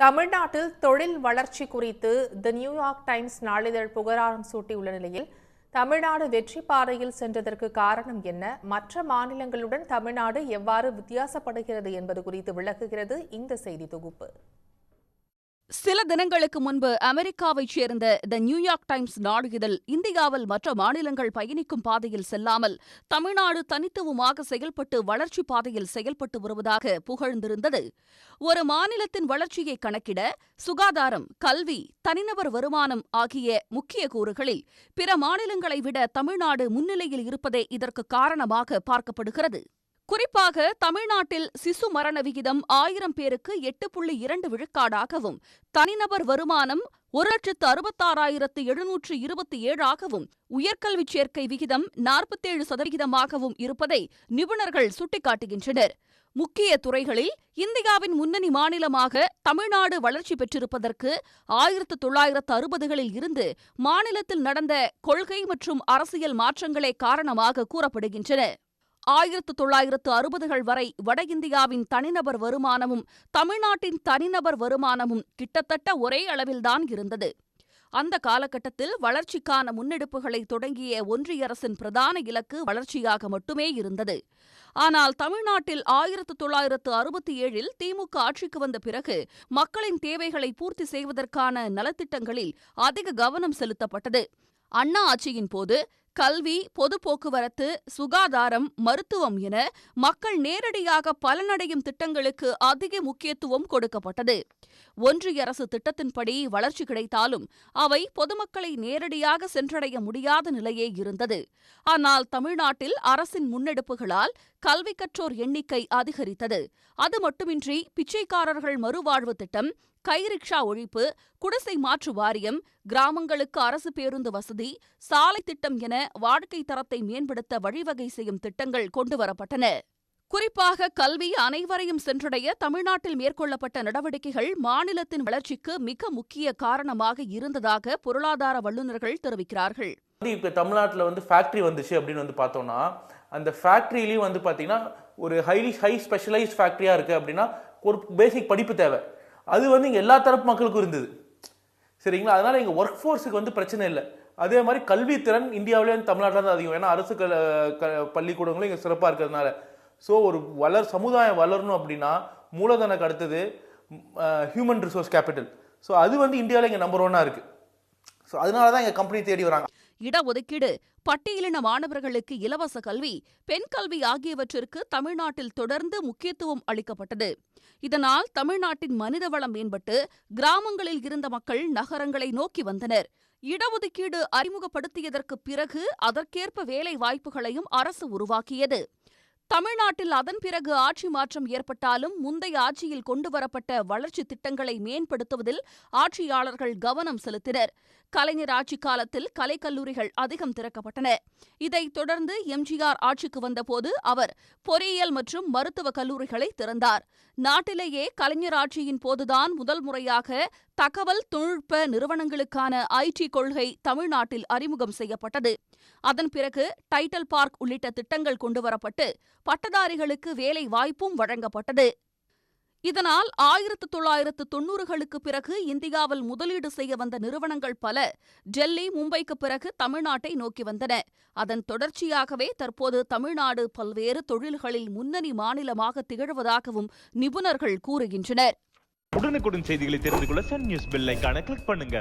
தமிழ்நாட்டில் தொழில் வளர்ச்சி குறித்து தி நியூயார்க் டைம்ஸ் நாளிதழ் புகழாரம் சூட்டியுள்ள நிலையில் தமிழ்நாடு வெற்றி பாதையில் சென்றதற்கு காரணம் என்ன? மற்ற மாநிலங்களுடன் தமிழ்நாடு எவ்வாறு வித்தியாசப்படுகிறது என்பது குறித்து விளக்குகிறது இந்த செய்தி தொகுப்பு. சில தினங்களுக்கு முன்பு அமெரிக்காவைச் சேர்ந்த த நியூயார்க் டைம்ஸ் நாளிதழ் இந்தியாவில் மற்ற மாநிலங்கள் பயணிக்கும் பாதையில் செல்லாமல் தமிழ்நாடு தனித்துவமாக செயல்பட்டு வளர்ச்சி பாதையில் செயல்பட்டு வருவதாக புகழ்ந்திருந்தது. ஒரு மாநிலத்தின் வளர்ச்சியை கணக்கிட சுகாதாரம் கல்வி தனிநபர் வருமானம் ஆகிய முக்கிய கூறுகளில் பிற மாநிலங்களை விட தமிழ்நாடு முன்னிலையில் இருப்பதே இதற்கு காரணமாக பார்க்கப்படுகிறது. குறிப்பாக தமிழ்நாட்டில் சிசு மரண விகிதம் ஆயிரம் பேருக்கு எட்டு புள்ளி இரண்டு விழுக்காடாகவும் தனிநபர் வருமானம் ஒரு லட்சத்து அறுபத்தாறாயிரத்து எழுநூற்று இருபத்தி ஏழாகவும் உயர்கல்விச் சேர்க்கை விகிதம் நாற்பத்தேழு சதவிகிதமாகவும் இருப்பதை நிபுணர்கள் சுட்டிக்காட்டுகின்றனர். முக்கிய துறைகளில் இந்தியாவின் முன்னணி மாநிலமாக தமிழ்நாடு வளர்ச்சி பெற்றிருப்பதற்கு ஆயிரத்து தொள்ளாயிரத்து அறுபதுகளில் இருந்து மாநிலத்தில் நடந்த கொள்கை மற்றும் அரசியல் மாற்றங்களே காரணமாக கூறப்படுகின்றன. ஆயிரத்து தொள்ளாயிரத்து அறுபதுகள் வரை வட இந்தியாவின் தனிநபர் வருமானமும் தமிழ்நாட்டின் தனிநபர் வருமானமும் கிட்டத்தட்ட ஒரே அளவில்தான் இருந்தது. அந்த காலகட்டத்தில் வளர்ச்சிக்கான முன்னெடுப்புகளை தொடங்கிய ஒன்றிய அரசின் பிரதான இலக்கு வளர்ச்சியாக மட்டுமே இருந்தது. ஆனால் தமிழ்நாட்டில் ஆயிரத்து தொள்ளாயிரத்து அறுபத்தி ஏழில் திமுக ஆட்சிக்கு வந்த பிறகு மக்களின் தேவைகளை பூர்த்தி செய்வதற்கான நலத்திட்டங்களில் அதிக கவனம் செலுத்தப்பட்டது. அண்ணா ஆட்சியின் போது கல்வி பொது போக்குவரத்து சுகாதாரம் மருத்துவம் என மக்கள் நேரடியாக பலனடையும் திட்டங்களுக்கு அதிக முக்கியத்துவம் கொடுக்கப்பட்டது. ஒன்றிய அரசு திட்டத்தின்படி வளர்ச்சி கிடைத்தாலும் அவை பொதுமக்களை நேரடியாக சென்றடைய முடியாத நிலையே இருந்தது. ஆனால் தமிழ்நாட்டில் அரசின் முன்னெடுப்புகளால் கல்வி கற்றோர் எண்ணிக்கை அதிகரித்தது. அது மட்டுமின்றி பிச்சைக்காரர்கள் மறுவாழ்வு திட்டம் கைரிக்ஷா ஒழிப்பு குடிசை மாற்று வாரியம் கிராமங்களுக்கு அரசு பேருந்து வசதி சாலை திட்டம் என வாழ்க்கை தரத்தை மேம்படுத்த வழிவகை செய்யும் திட்டங்கள் கொண்டுவரப்பட்டன குறிப்பாக கல்வி அனைவரையும் சென்றடைய தமிழ்நாட்டில் மேற்கொள்ளப்பட்ட நடவடிக்கைகள் மாநிலத்தின் வளர்ச்சிக்கு மிக முக்கிய காரணமாக இருந்ததாக பொருளாதார வல்லுநர்கள் தெரிவிக்கிறார்கள். இப்போ தமிழ்நாட்டில் வந்து ஃபேக்ட்ரி வந்துச்சு அப்படின்னு வந்து பார்த்தோம்னா அந்த ஃபேக்ட்ரிலையும் வந்து பார்த்தீங்கன்னா ஒரு ஹைலி ஹை ஸ்பெஷலைஸ்ட் ஃபேக்ட்ரியாக இருக்குது அப்படின்னா ஒரு பேசிக் படிப்பு தேவை. அது வந்து இங்கே எல்லா தரப்பு மக்களுக்கும் இருந்தது. சரிங்களா? அதனால் இங்கே ஒர்க் ஃபோர்ஸுக்கு வந்து பிரச்சனை இல்லை. அதே மாதிரி கல்வித்திறன் இந்தியாவிலேயே தமிழ்நாட்டில் தான் அதிகம். ஏன்னா அரசு கல் க பள்ளிக்கூடங்களும் இங்கே சிறப்பாக இருக்கிறதுனால. ஸோ ஒரு வளர் சமுதாயம் வளரணும் அப்படின்னா மூலதனக்கு அடுத்தது ஹியூமன் ரிசோர்ஸ் கேபிட்டல் ஸோ அது வந்து இந்தியாவில் இங்கே நம்பர் ஒன்னாக இருக்குது ஸோ அதனால தான் எங்கள் கம்பெனி தேடி வராங்க. இடஒதுக்கீடு பட்டியலின மாணவர்களுக்கு இலவச கல்வி பெண் கல்வி ஆகியவற்றிற்கு தமிழ்நாட்டில் தொடர்ந்து முக்கியத்துவம் அளிக்கப்பட்டது. இதனால் தமிழ்நாட்டின் மனிதவளம் மேம்பட்டு கிராமங்களில் இருந்த மக்கள் நகரங்களை நோக்கி வந்தனர். இடஒதுக்கீடு அறிமுகப்படுத்தியதற்கு பிறகு அதற்கேற்ப வேலை வாய்ப்புகளையும் அரசு உருவாக்கியது. தமிழ்நாட்டில் அதன் பிறகு ஆட்சி மாற்றம் ஏற்பட்டாலும் முந்தைய ஆட்சியில் கொண்டுவரப்பட்ட வளர்ச்சி திட்டங்களை மேம்படுத்துவதில் ஆட்சியாளர்கள் கவனம் செலுத்தினர். கலைஞர் ஆட்சி காலத்தில் கலைக்கல்லூரிகள் அதிகம் திறக்கப்பட்டன. இதைத் தொடர்ந்து எம்ஜிஆர் ஆட்சிக்கு வந்தபோது அவர் பொறியியல் மற்றும் மருத்துவக் கல்லூரிகளை திறந்தார். நாட்டிலேயே கலைஞர் ஆட்சியின் போதுதான் முதல் முறையாக தகவல் தொழில்நுட்ப நிறுவனங்களுக்கான ஐடி கொள்கை தமிழ்நாட்டில் அறிமுகம் செய்யப்பட்டது. அதன் பிறகு டைட்டல் பார்க் உள்ளிட்ட திட்டங்கள் கொண்டுவரப்பட்டு பட்டதாரிகளுக்கு வேலை வாய்ப்பும் வழங்கப்பட்டது. இதனால் ஆயிரத்து தொள்ளாயிரத்து தொன்னூறுகளுக்கு பிறகு இந்தியாவில் முதலீடு செய்ய வந்த நிறுவனங்கள் பல டெல்லி மும்பைக்கு பிறகு தமிழ்நாட்டை நோக்கி வந்தன. அதன் தொடர்ச்சியாகவே தற்போது தமிழ்நாடு பல்வேறு தொழில்களில் முன்னணி மாநிலமாக திகழ்வதாகவும் நிபுணர்கள் கூறுகின்றனர். உடனுக்குடன் செய்திகளை தெரிந்து கொள்ள சன் நியூஸ் பெல் கிளிக் பண்ணுங்க.